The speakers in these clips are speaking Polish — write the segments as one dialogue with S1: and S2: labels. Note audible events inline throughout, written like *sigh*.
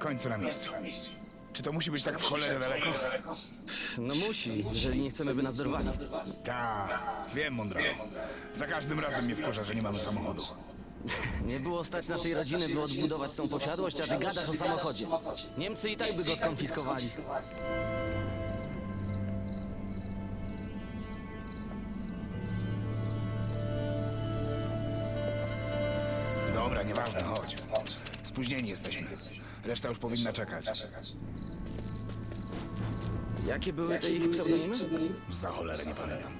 S1: końcu na miejscu. Czy to musi być tak w cholerę daleko?
S2: No musi, jeżeli nie chcemy, by nas dorwali.
S1: Tak, wiem, mądro. Za każdym razem mnie wkurza, że nie mamy samochodu. *laughs*
S2: Nie było stać naszej rodziny, by odbudować tą posiadłość, a ty gadasz o samochodzie. Niemcy i tak by go skonfiskowali.
S1: Dobra, nieważne, chodź. Spóźnieni jesteśmy. Reszta już powinna czekać.
S2: Jakie były te ich pseudonimy?
S1: Za cholerę nie pamiętam.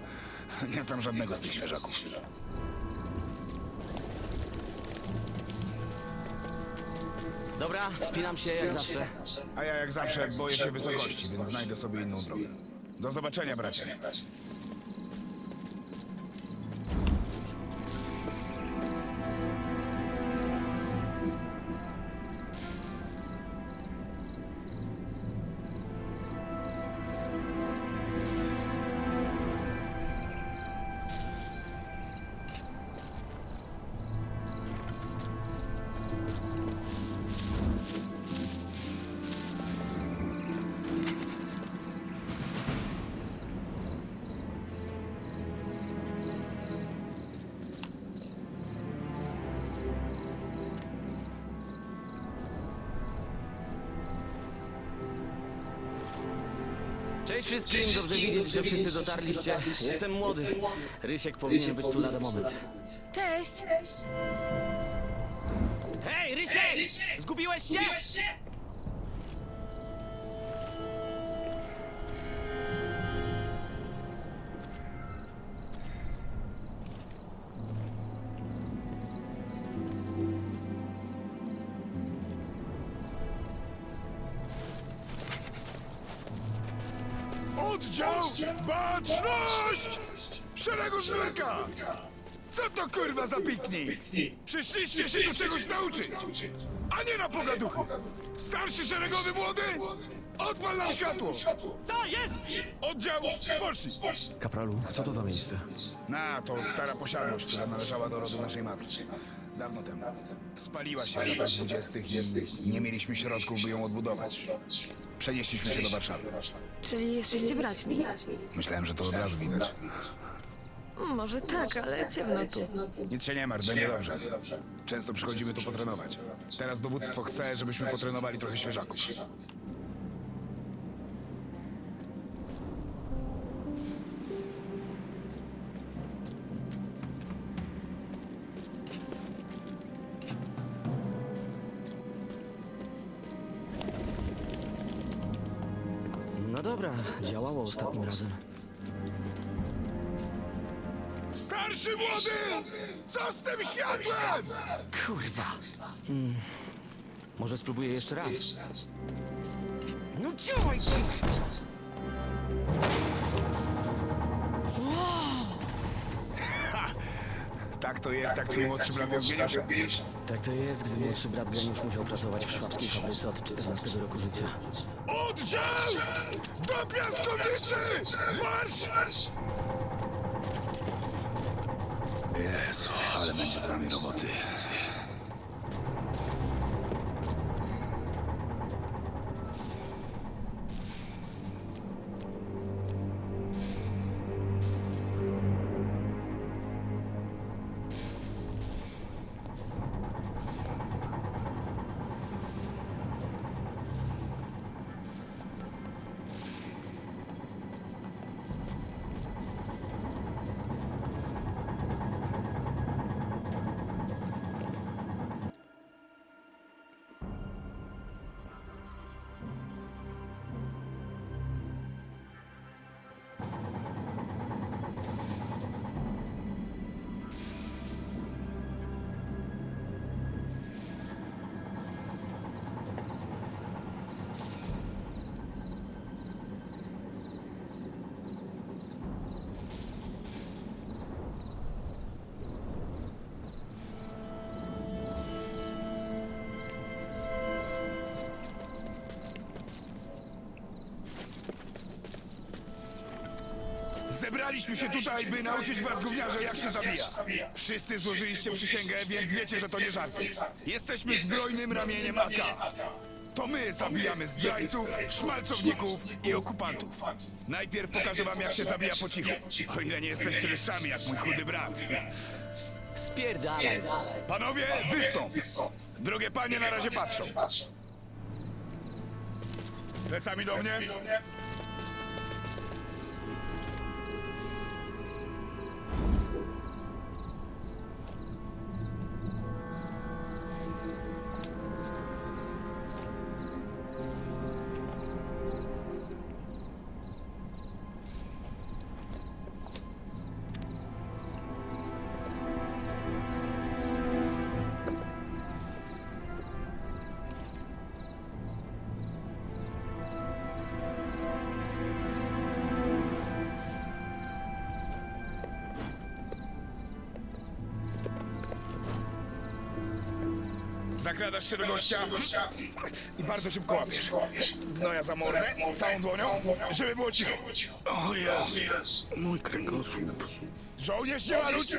S1: Nie znam żadnego z tych świeżaków.
S2: Dobra, wspinam się jak zawsze.
S1: A ja jak zawsze boję się wysokości, więc znajdę sobie inną drogę. Do zobaczenia, bracie.
S2: Cześć wszystkim, dobrze widzieć, że wszyscy dotarliście. Jestem młody. Rysiek powinien być tu lada moment.
S3: Cześć!
S2: Hej, Rysiek! Zgubiłeś się?
S1: Oddział! Baczność! W szeregu żurka! Co to kurwa za piknik? Przyszliście się tu czegoś nauczyć, a nie na pogaduchy. Starszy szeregowy młody? Odpal nam światło!
S2: To jest!
S1: Oddział spocznij!
S4: Kapralu, co to za miejsce?
S1: Na, to stara posiadłość, która należała do rodu naszej matki. Dawno temu. Spaliła się w latach dwudziestych i nie mieliśmy środków, by ją odbudować. Przenieśliśmy się do Warszawy.
S3: Czyli jesteście braćmi?
S1: Myślałem, że to od razu widać.
S3: Może tak, ale ciemno tu.
S1: Nic się nie martw, będzie dobrze. Często przychodzimy tu potrenować. Teraz dowództwo chce, żebyśmy potrenowali trochę świeżaków.
S2: Działało ostatnim razem.
S1: Starszy młody! Co z tym światłem?
S2: Kurwa. Mm. Może spróbuję jeszcze raz. No działaj!
S1: Tak to jest, jak twój młodszy brat jest geniuszem.
S2: Tak to jest, gdy młodszy brat Geniusz musiał pracować w szwabskiej fabryce od 14 roku życia.
S1: Oddział! Do piaskownicy! Marsz! Jezu, ale będzie z nami roboty. Zebraliśmy się tutaj, by nauczyć was gówniarze, jak się zabija. Wszyscy złożyliście przysięgę, więc wiecie, że to nie żarty. Jesteśmy zbrojnym ramieniem AK. To my zabijamy zdrajców, szmalcowników i okupantów. Najpierw pokażę wam, jak się zabija po cichu. O ile nie jesteście leszczami, jak mój chudy brat.
S2: Spierdalaj.
S1: Panowie, wystąp! Drugie panie na razie patrzą. Plecami do mnie. Zakradasz się do gościa i bardzo szybko łapiesz. Gnoja za mordę, całą dłonią, żeby było cicho.
S5: O jest, mój kręgosłup.
S1: Żołnierz nie ma ludzi!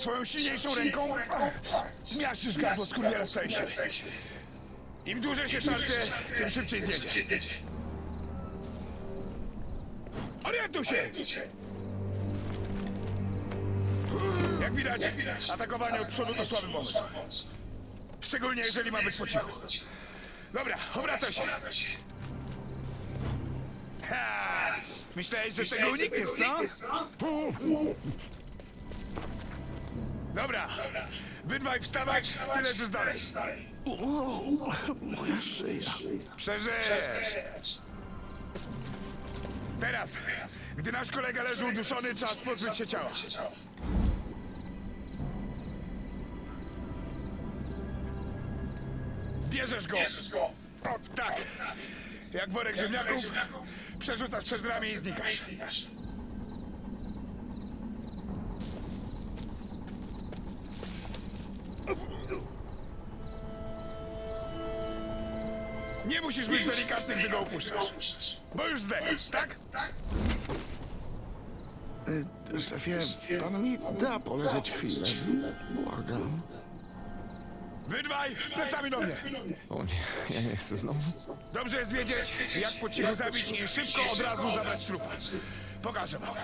S1: Swoją silniejszą ręką miażdżysz gardło skurwiela całej siły. Im dłużej się szarpie, tym szybciej zjedzie. Orientuj się! Jak widać, atakowanie od przodu to słaby pomysł. Szczególnie jeżeli ma być po cichu. Dobra, obracaj się. Ha! Myślałeś, że tego unikniesz, co? Dobra, wy dwaj wstawać, ty leżysz dalej.
S5: O, moja szyja.
S1: Przeżyjesz. Teraz, gdy nasz kolega leży uduszony, czas pozbyć się ciała. Bierzesz go. O, tak. Jak worek ziemniaków, przerzucasz przez ramię i znikasz. Nie musisz być delikatny, gdy go upuszczasz. Bo już zdechł, tak?
S5: Y, Szefie, pan mi da poleżeć chwilę. Błagam.
S1: Wy dwaj, plecami do mnie.
S4: O nie, ja nie chcę znowu.
S1: Dobrze jest wiedzieć, jak po cichu zabić i szybko od razu zabrać trupa. Pokażę wam.